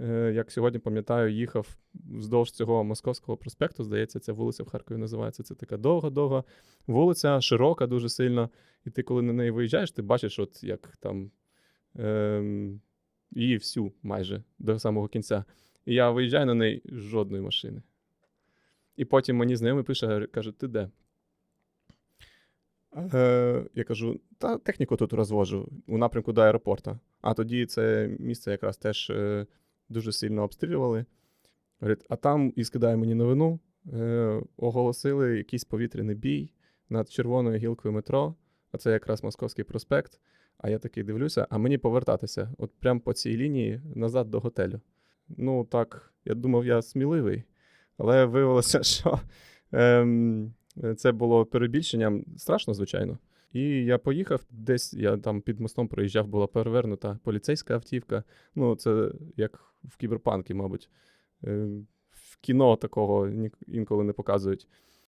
е, як сьогодні пам'ятаю, їхав вздовж цього Московського проспекту. Здається, ця вулиця в Харкові називається. Це така довга-довга вулиця, широка дуже сильно. І ти, коли на неї виїжджаєш, ти бачиш, от як там ем, її всю майже до самого кінця. І я виїжджаю на неї жодної машини. І потім мені знайомий пише, каже, ти де? Е, я кажу, та техніку тут розвожу у напрямку до аеропорта. А тоді це місце якраз теж е, дуже сильно обстрілювали. Говорить, а там і скидає мені новину, е, оголосили якийсь повітряний бій над червоною гілкою метро, а це якраз Московський проспект. А я такий дивлюся, а мені повертатися, от прямо по цій лінії назад до готелю. Ну, так, я думав, я сміливий, але виявилося, що ем, це було перебільшенням. Страшно, звичайно. І я поїхав десь, я там під мостом проїжджав, була перевернута поліцейська автівка. Ну, це як в кіберпанкі, мабуть. Е, В кіно такого інколи не показують.